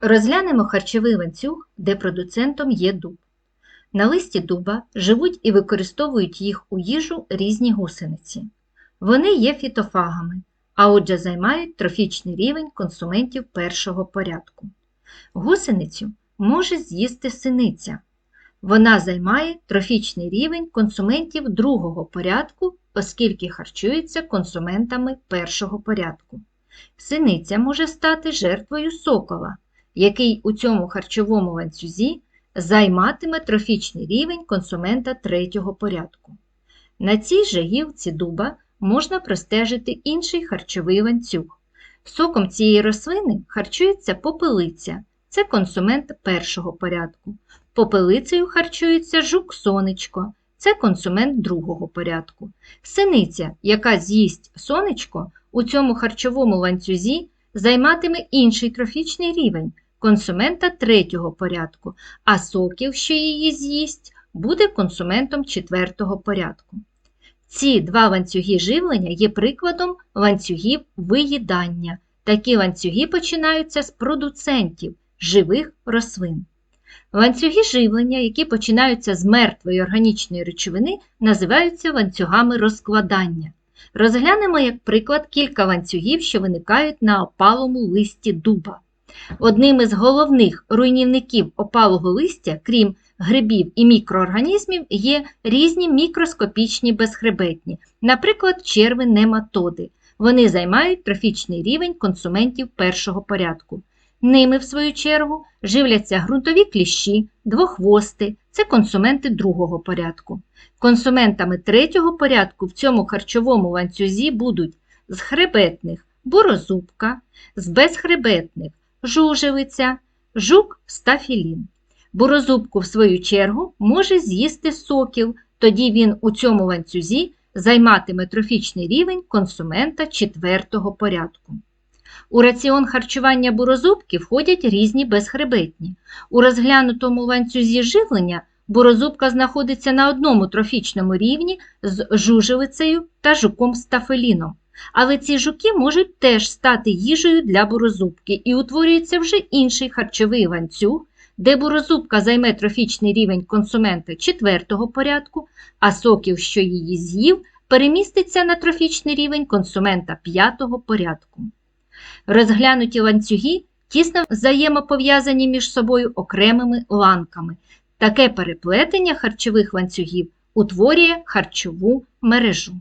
Розглянемо харчовий ланцюг, де продуцентом є дуб. На листі дуба живуть і використовують їх у їжу різні гусениці. Вони є фітофагами, а отже займають трофічний рівень консументів першого порядку. Гусеницю може з'їсти синиця. Вона займає трофічний рівень консументів другого порядку, оскільки харчується консументами першого порядку. Синиця може стати жертвою сокола, який у цьому харчовому ланцюзі займатиме трофічний рівень консумента третього порядку. На цій же гілці дуба можна простежити інший харчовий ланцюг. Соком цієї рослини харчується попелиця, це консумент першого порядку. Попелицею харчується жук-сонечко, це консумент другого порядку. Синиця, яка з'їсть сонечко, у цьому харчовому ланцюзі займатиме інший трофічний рівень консумента третього порядку, а соків, що її з'їсть, буде консументом четвертого порядку. Ці два ланцюги живлення є прикладом ланцюгів виїдання. Такі ланцюги починаються з продуцентів живих рослин. Ланцюги живлення, які починаються з мертвої органічної речовини, називаються ланцюгами розкладання. Розглянемо як приклад кілька ланцюгів, що виникають на опалому листі дуба. Одним із головних руйнівників опалого листя, крім грибів і мікроорганізмів, є різні мікроскопічні безхребетні, наприклад, черви нематоди. Вони займають трофічний рівень консументів першого порядку. Ними, в свою чергу, живляться ґрунтові кліщі, двохвости це консументи другого порядку. Консументами третього порядку в цьому харчовому ланцюзі будуть з хребетних борозубка, з безхребетних жужелиця, жук стафілін. Борозубку, в свою чергу, може з'їсти сокіл, тоді він у цьому ланцюзі займатиме трофічний рівень консумента четвертого порядку. У раціон харчування бурозубки входять різні безхребетні. У розглянутому ланцюзі живлення бурозубка знаходиться на одному трофічному рівні з жужелицею та жуком стафеліном. Але ці жуки можуть теж стати їжею для бурозубки і утворюється вже інший харчовий ланцюг, де бурозубка займе трофічний рівень консумента четвертого порядку, а соків, що її з'їв, переміститься на трофічний рівень консумента п'ятого порядку. Розглянуті ланцюги тісно взаємопов'язані між собою окремими ланками. Таке переплетення харчових ланцюгів утворює харчову мережу.